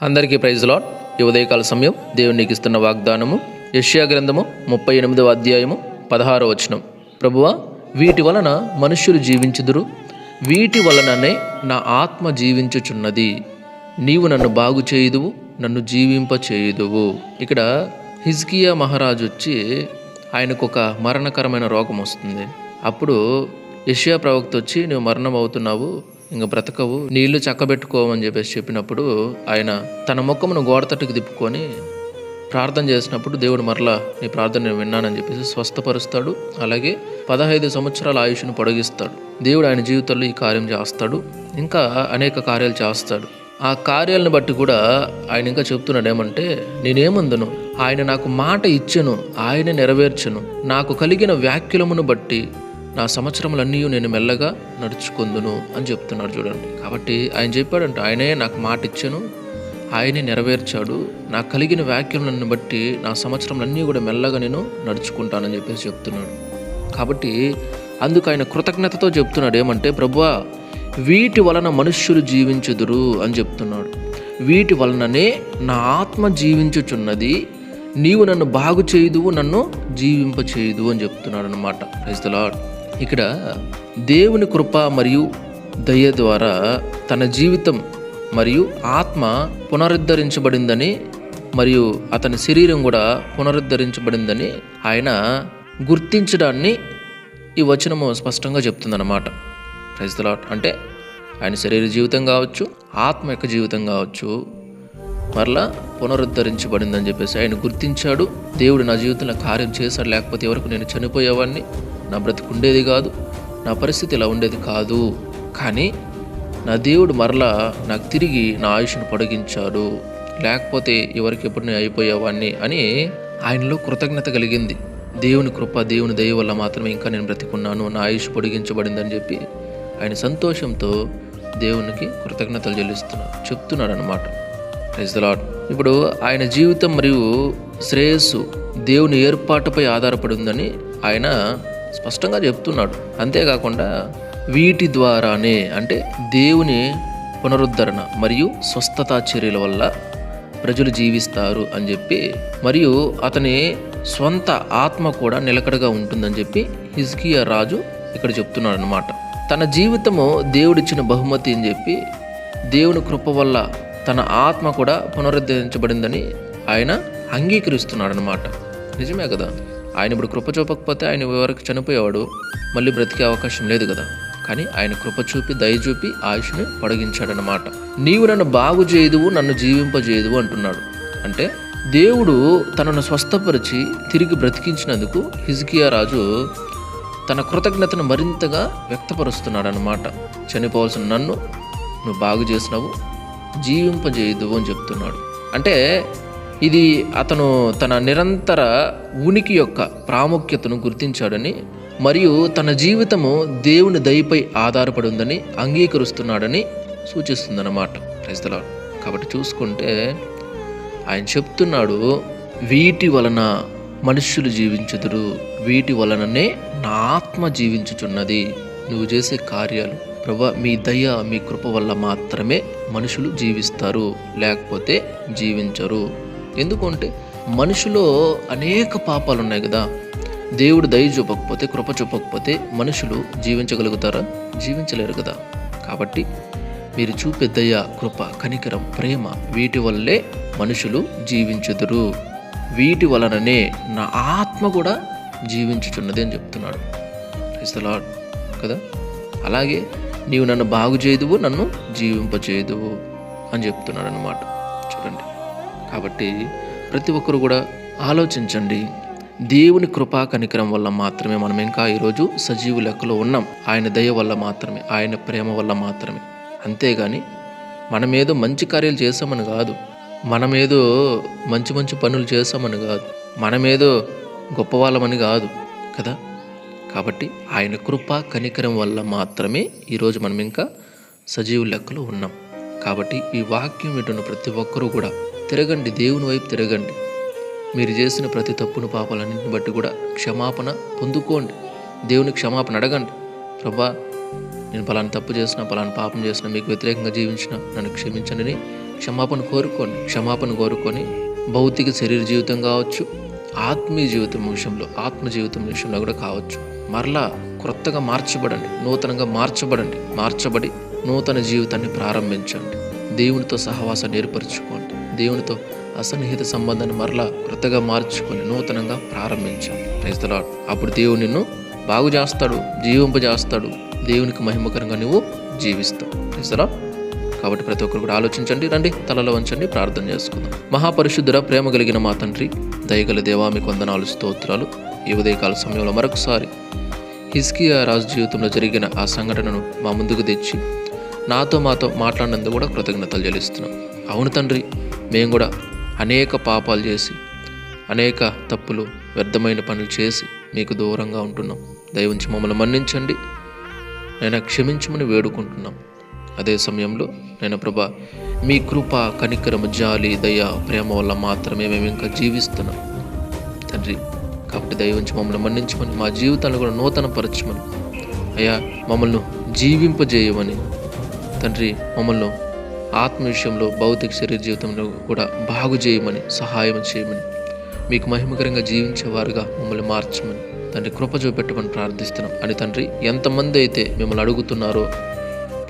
అందరికీ praise lord. ఈ ఉదయకాల సమయం దేవునికి ఇస్తున్న వాగ్దానము యష్యా గ్రంథము ముప్పై ఎనిమిదవ అధ్యాయము పదహారవ వచనం. ప్రభువా వీటి వలన మనుష్యులు జీవించుదురు. వీటి వలననే నా ఆత్మ జీవించుచున్నది. నీవు నన్ను బాగు చేయుదువు నన్ను జీవింప చేయుదువు ఇక్కడ హిజ్కియా మహారాజు వచ్చి ఆయనకు ఒక మరణకరమైన రోగం వస్తుంది. అప్పుడు యష్యా ప్రవక్త వచ్చి నువ్వు మరణం అవుతున్నావు ఇంక బ్రతకవు. నీళ్ళు చక్కబెట్టుకోవని చెప్పేసి చెప్పినప్పుడు ఆయన తన ముఖమును గోడతట్టుకు తిప్పుకొని ప్రార్థన చేసినప్పుడు దేవుడు మరలా నీ ప్రార్థన నేను విన్నానని చెప్పేసి స్వస్థపరుస్తాడు. అలాగే పదహైదు సంవత్సరాల ఆయుష్ను పొడిగిస్తాడు. దేవుడు ఆయన జీవితంలో ఈ కార్యం చేస్తాడు. ఇంకా అనేక కార్యాలు చేస్తాడు. ఆ కార్యాలను బట్టి కూడా ఆయన ఇంకా చెప్తున్నాడు ఏమంటే నేనేమందును? ఆయన నాకు మాట ఇచ్చెను. ఆయన నెరవేర్చను. నాకు కలిగిన వ్యాఖ్యలమును బట్టి నా సంవత్సరములన్నీ నేను మెల్లగా నడుచుకుందును అని చెప్తున్నాడు చూడండి. కాబట్టి ఆయన చెప్పాడంటే ఆయనే నాకు మాట ఇచ్చాను ఆయనే నెరవేర్చాడు. నాకు కలిగిన వ్యాఖ్యలను బట్టి నా సంవత్సరములన్నీ కూడా మెల్లగా నేను నడుచుకుంటానని చెప్పేసి చెప్తున్నాడు. కాబట్టి అందుకు ఆయన కృతజ్ఞతతో చెప్తున్నాడు ఏమంటే ప్రభువా వీటి వలన మనుష్యులు జీవించుదురు అని చెప్తున్నాడు. వీటి వలననే నా ఆత్మ జీవించుచున్నది. నీవు నన్ను బాగు చేయుదువు నన్ను జీవింపచేయుదు అని చెప్తున్నాడు అనమాట లార్డ్ ఇక్కడ దేవుని కృప మరియు దయ ద్వారా తన జీవితం మరియు ఆత్మ పునరుద్ధరించబడిందని మరియు అతని శరీరం కూడా పునరుద్ధరించబడిందని ఆయన గుర్తించడాన్ని ఈ వచనము స్పష్టంగా చెప్తుందన్నమాట. ప్రైజ్ అంటే ఆయన శరీర జీవితం కావచ్చు ఆత్మ యొక్క జీవితం కావచ్చు మరలా పునరుద్ధరించబడిందని చెప్పేసి ఆయన గుర్తించాడు. దేవుడు నా జీవితంలో కార్యం చేశాడు లేకపోతే ఎవరికి నేను చనిపోయేవాడిని? నా బ్రతికుండేది కాదు నా పరిస్థితి ఇలా ఉండేది కాదు. కానీ నా దేవుడు మరలా నాకు తిరిగి నా ఆయుష్ను పొడిగించాడు. లేకపోతే ఎవరికి ఎప్పుడు నేను అయిపోయేవాడిని అని ఆయనలో కృతజ్ఞత కలిగింది. దేవుని కృప దేవుని దయ వల్ల మాత్రమే ఇంకా నేను బ్రతికున్నాను నా ఆయుష్ పొడిగించబడిందని చెప్పి ఆయన సంతోషంతో దేవునికి కృతజ్ఞతలు చెల్లిస్తున్నాడు చెప్తున్నాడు అనమాట ద లాడ్ ఇప్పుడు ఆయన జీవితం మరియు శ్రేయస్సు దేవుని ఏర్పాటుపై ఆధారపడి ఉందని ఆయన స్పష్టంగా చెప్తున్నాడు. అంతేకాకుండా వీటి ద్వారానే అంటే దేవుని పునరుద్ధరణ మరియు స్వస్థతా చర్యల వల్ల ప్రజలు జీవిస్తారు అని చెప్పి మరియు అతని స్వంత ఆత్మ కూడా నిలకడగా ఉంటుందని చెప్పి హిజ్కియా రాజు ఇక్కడ చెప్తున్నాడు అనమాట తన జీవితము దేవుడిచ్చిన బహుమతి అని చెప్పి దేవుని కృప వల్ల తన ఆత్మ కూడా పునరుద్ధరించబడిందని ఆయన అంగీకరిస్తున్నాడు అనమాట నిజమే కదా? ఆయన ఇప్పుడు కృప చూపకపోతే ఆయన వరకు చనిపోయేవాడు? మళ్ళీ బ్రతికే అవకాశం లేదు కదా. కానీ ఆయన కృప చూపి దయ చూపి ఆయుష్ని పొడిగించాడనమాట నీవు నన్ను బాగు చేయదువు నన్ను జీవింపజేయదువు అంటున్నాడు. అంటే దేవుడు తనను స్వస్థపరిచి తిరిగి బ్రతికించినందుకు హిజ్కియా రాజు తన కృతజ్ఞతను మరింతగా వ్యక్తపరుస్తున్నాడు అనమాట చనిపోవాల్సిన నన్ను నువ్వు బాగు చేసినావు జీవింపజేయదువు అని చెప్తున్నాడు. అంటే ఇది అతను తన నిరంతర ఉనికి యొక్క ప్రాముఖ్యతను గుర్తించాడని మరియు తన జీవితము దేవుని దయపై ఆధారపడి ఉందని అంగీకరిస్తున్నాడని సూచిస్తుందన్నమాట. క్రైస్తలా కాబట్టి చూసుకుంటే ఆయన చెప్తున్నాడు వీటి వలన మనుష్యులు జీవించుదురు. వీటి వలననే నా ఆత్మ జీవించుచున్నది. నువ్వు చేసే కార్యాలు ప్రభా మీ దయ మీ కృప వల్ల మాత్రమే మనుషులు జీవిస్తారు. లేకపోతే జీవించరు. ఎందుకంటే మనుషులో అనేక పాపాలు ఉన్నాయి కదా. దేవుడు దయ చూపకపోతే కృప చూపకపోతే మనుషులు జీవించగలుగుతారా? జీవించలేరు కదా. కాబట్టి మీరు చూపే దయ కృప కనికరం ప్రేమ వీటి వల్లే మనుషులు జీవించుదురు. వీటి వలననే నా ఆత్మ కూడా జీవించుచున్నది అని చెప్తున్నాడు. లాడ్ కదా? అలాగే నీవు నన్ను బాగు చేయదువు నన్ను జీవింపచేయదువు అని చెప్తున్నాడు అనమాట చూడండి. కాబట్టి ప్రతి ఒక్కరు కూడా ఆలోచించండి. దేవుని కృపా కనికరం వల్ల మాత్రమే మనం ఇంకా ఈరోజు సజీవు లెక్కలో ఉన్నాం. ఆయన దయ వల్ల మాత్రమే ఆయన ప్రేమ వల్ల మాత్రమే. అంతేగాని మనమేదో మంచి కార్యాలు చేసామని కాదు. మనమేదో మంచి మంచి పనులు చేసామని కాదు. మనమేదో గొప్పవాళ్ళమని కాదు కదా? కాబట్టి ఆయన కృప కనికరం వల్ల మాత్రమే ఈరోజు మనం ఇంకా సజీవు లెక్కలో ఉన్నాం. కాబట్టి ఈ వాక్యం వింటున్న ప్రతి ఒక్కరూ కూడా తిరగండి దేవుని వైపు తిరగండి. మీరు చేసిన ప్రతి తప్పును పాపాలన్నింటిని బట్టి కూడా క్షమాపణ పొందుకోండి. దేవుని క్షమాపణ అడగండి. ప్రభా నేను పలానా తప్పు చేసిన పలానా పాపం చేసిన మీకు వ్యతిరేకంగా జీవించిన నన్ను క్షమించండి క్షమాపణ కోరుకోండి. క్షమాపణ కోరుకొని భౌతిక శరీర జీవితం కావచ్చు ఆత్మీయ జీవితం విషయంలో ఆత్మ జీవితం విషయంలో కూడా కావచ్చు. మరలా క్రొత్తగా మార్చబడండి. నూతనంగా మార్చబడండి. మార్చబడి నూతన జీవితాన్ని ప్రారంభించండి. దేవునితో సహవాసాన్ని ఏర్పరచుకోండి. దేవునితో అసన్నిహిత సంబంధాన్ని మరలా కృతగా మార్చుకొని నూతనంగా ప్రారంభించాలి ప్రైజ్ లార్డ్ అప్పుడు దేవుడు నిన్ను బాగు చేస్తాడు జీవింపజేస్తాడు. దేవునికి మహిమకరంగా నువ్వు జీవిస్తావు. ప్రైజ్ కాబట్టి ప్రతి ఒక్కరు కూడా ఆలోచించండి రండి తలలో ఉంచండి ప్రార్థన చేసుకుందాం. మహాపరిశుద్ధుర ప్రేమ కలిగిన మా తండ్రి దయగల దేవా మీకు వందనాలు స్తోత్రాలు. ఈ ఉదయకాల సమయంలో మరొకసారి హిస్కియా రాజు జీవితంలో జరిగిన ఆ సంఘటనను మా ముందుకు తెచ్చి నాతో మాతో మాట్లాడినందుకు కూడా కృతజ్ఞతలు చెల్లిస్తున్నాం. అవును తండ్రి మేము కూడా అనేక పాపాలు చేసి అనేక తప్పులు వ్యర్థమైన పనులు చేసి మీకు దూరంగా ఉంటున్నాం. దయవుంచి మమ్మల్ని మన్నించండి. నేను క్షమించమని వేడుకుంటున్నాం. అదే సమయంలో నేను ప్రభా మీ కృప కనికరము జాలి దయ ప్రేమ వల్ల మాత్రమే మేము ఇంకా జీవిస్తున్నాం. తండ్రి కాబట్టి దయవుంచి మమ్మల్ని మన్నించమని మా జీవితాన్ని కూడా నూతన పరచమని అయ్యా మమ్మల్ని జీవింపజేయమని. తండ్రి మమ్మల్ని ఆత్మ విషయంలో భౌతిక శరీర జీవితంలో కూడా బాగు చేయమని సహాయం చేయమని మీకు మహిమకరంగా జీవించేవారుగా మమ్మల్ని మార్చమని తండ్రి కృప చూపెట్టమని ప్రార్థిస్తున్నాం. అని తండ్రి ఎంతమంది అయితే మిమ్మల్ని అడుగుతున్నారో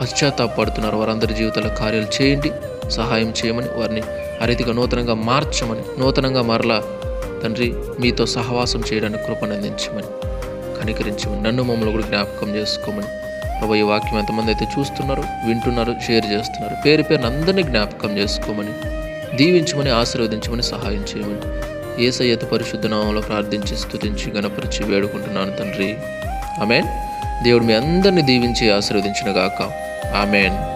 పశ్చాత్తాపడుతున్నారో వారందరి జీవితాల కార్యాలు చేయండి సహాయం చేయమని వారిని ఆ రీతిగా నూతనంగా మార్చమని నూతనంగా మరలా తండ్రి మీతో సహవాసం చేయడానికి కృపను అందించమని కనికరించమని నన్ను మమ్మల్ని కూడా జ్ఞాపకం చేసుకోమని ప్రభా ఈ వాక్యం ఎంతమంది అయితే చూస్తున్నారు వింటున్నారు షేర్ చేస్తున్నారు పేరు పేరున అందరినీ జ్ఞాపకం చేసుకోమని దీవించమని ఆశీర్వదించమని సహాయం చేయమని ఏసయ్యత పరిశుద్ధ నామంలో ప్రార్థించి స్థుతించి గణపరిచి వేడుకుంటున్నాను తండ్రి. ఆమెన్. దేవుడు మీ అందరిని దీవించి ఆశీర్వదించిన గాక ఆమెన్.